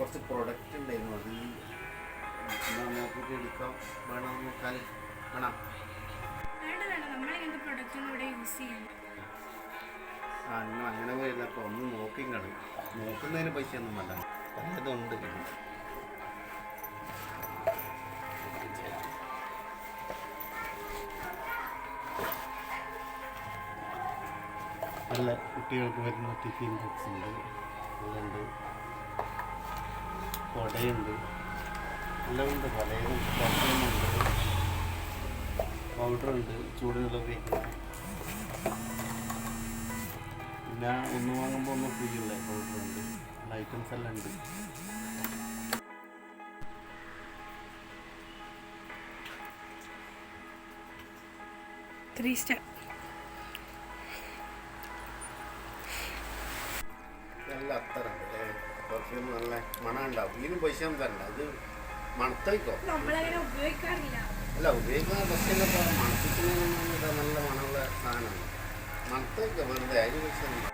കുറച്ച് പ്രൊഡക്റ്റ് ഉണ്ടായിരുന്നു. അത് എന്നാ നോക്കിയിട്ട് എടുക്കാം. വേണമെന്ന് നോക്കാൻ വേണം വേണ്ട വേണ്ട. നമ്മളിങ്ങനത്തെ പ്രൊഡക്റ്റൊന്നും ഇവിടെ യൂസ് ചെയ്യണ്ട. ആ നിങ്ങൾ അങ്ങനെ വരുന്നപ്പോൾ ഒന്ന് നോക്കി കളി നോക്കുന്നതിന് പൈസ ഒന്നും വേണ്ട. പലതുണ്ട് നല്ല കുട്ടികൾക്ക് വരുന്ന ടിഫിൻ ബോക്സ് ഉണ്ട്. അതുണ്ട്. കൊടയുണ്ട്. എല്ലാമുണ്ട് പലതും ഉണ്ട് പൗഡറുണ്ട് ചൂടുകൾ ഉപയോഗിക്കുന്നത് പിന്നെ ഒന്ന് വാങ്ങുമ്പോൾ ഒന്ന് ഫ്രീ ഉള്ള പൗഡറുണ്ട്. ഐറ്റംസ് എല്ലാം ഉണ്ട്. ത്രീ സ്റ്റാർ നല്ല അത്തറുണ്ട് പെർഫ്യൂം നല്ല മണം ഉണ്ടാവും. ഇതിന് പൈസ ഒന്നും തരണ്ട. ഇത് മണത്തേക്കോ നമ്മളങ്ങനെ ഉപയോഗിക്കാറില്ല. അല്ല ഉപയോഗിക്കുന്ന ബസ്സിലൊക്കെ മണപ്പിക്കുന്നതിനൊന്നും ഇത് നല്ല മണമുള്ള സാധനമാണ്. മണത്തേക്കോ വെറുതെ അതിന് പൈസ ഒന്നും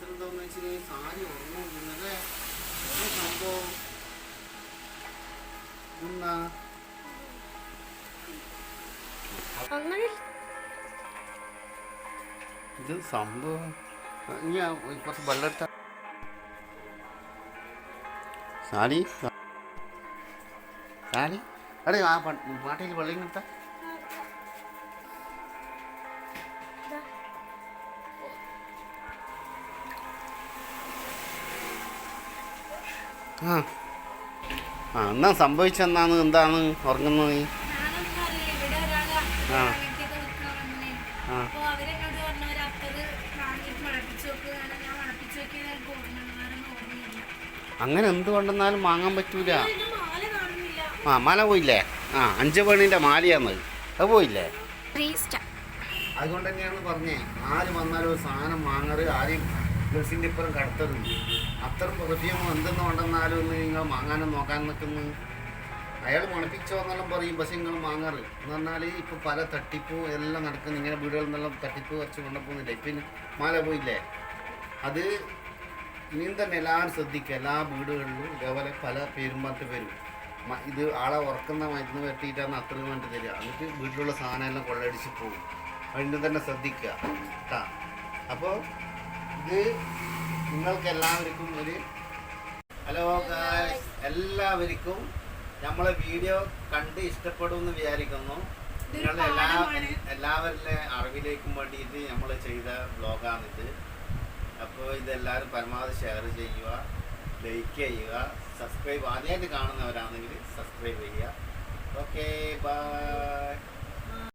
എന്താന്ന് വെച്ചാൽ സാരി ഉറങ്ങുന്നില്ലേ സംഭവം എന്നാ അങ്ങനെ? ഇത് സംഭവം. ഞാൻ കുറച്ച് വെള്ളം സാരി? സാരി? അടേ ആ പാട്ടയിൽ വെള്ളം എടുത്ത ആ. ആ എന്നാ സംഭവിച്ചെന്നാണ് എന്താണ്? ഉറങ്ങുന്നത് നീ? ആ. ആ. അങ്ങനെ എന്ത് കൊണ്ടെന്നാലും വാങ്ങാൻ പറ്റൂല. ആ മാല പോയില്ലേ? ആ അഞ്ച് പണിന്റെ മാലയാന്ന്. അത് പോയില്ലേ? അതുകൊണ്ട് തന്നെയാണ് പറഞ്ഞേ ആര് വന്നാലും ഒരു സാധനം വാങ്ങരുത് ആരും ഡ്രസ്സിന്റെ ഇപ്പുറം കടത്തറില്ല അത്ര പെർഫ്യൂം എന്തെന്ന് കൊണ്ടെന്നാലും ഒന്ന് നിങ്ങൾ വാങ്ങാനും നോക്കാൻ നിൽക്കുന്നു. അയാൾ മണപ്പിച്ചോ എന്നെല്ലാം പറയും പക്ഷെ നിങ്ങൾ വാങ്ങാറ് എന്ന് പറഞ്ഞാൽ ഇപ്പോൾ പല തട്ടിപ്പും എല്ലാം നടക്കുന്നു. ഇങ്ങനെ വീടുകളിൽ നിന്നെല്ലാം തട്ടിപ്പ് കുറച്ച് കൊണ്ടുപോകുന്നില്ല? ഇപ്പം മാല പോയില്ലേ അത് ഇനിയും തന്നെ എല്ലാവരും ശ്രദ്ധിക്കുക. എല്ലാ വീടുകളിലും ഇതേപോലെ പല പേരും പറഞ്ഞിട്ട് വരും. ഇത് ആളെ ഉറക്കുന്ന മരുന്ന് വെട്ടിയിട്ടാണ് അത്രയും വേണ്ടി തരിക. എന്നിട്ട് വീട്ടിലുള്ള സാധനം എല്ലാം കൊള്ളയടിച്ച് പോകും. അതിന്റെ തന്നെ ശ്രദ്ധിക്കുക. കേട്ടാ അപ്പോൾ ഇത് നിങ്ങൾക്ക് എല്ലാവർക്കും ഒരു ഹലോ ഗായ്സ് എല്ലാവർക്കും നമ്മളെ വീഡിയോ കണ്ട് ഇഷ്ടപ്പെടുമെന്ന് വിചാരിക്കുന്നു. നിങ്ങളുടെ എല്ലാ. എല്ലാവരുടെ അറിവിലേക്കും വേണ്ടിയിട്ട് നമ്മൾ ചെയ്ത ബ്ലോഗാണിത് അപ്പോൾ ഇതെല്ലാവരും പരമാവധി ഷെയർ ചെയ്യുക ലൈക്ക് ചെയ്യുക സബ്സ്ക്രൈബ് ആദ്യമായിട്ട് കാണുന്നവരാണെങ്കിൽ സബ്സ്ക്രൈബ് ചെയ്യുക. Okay bye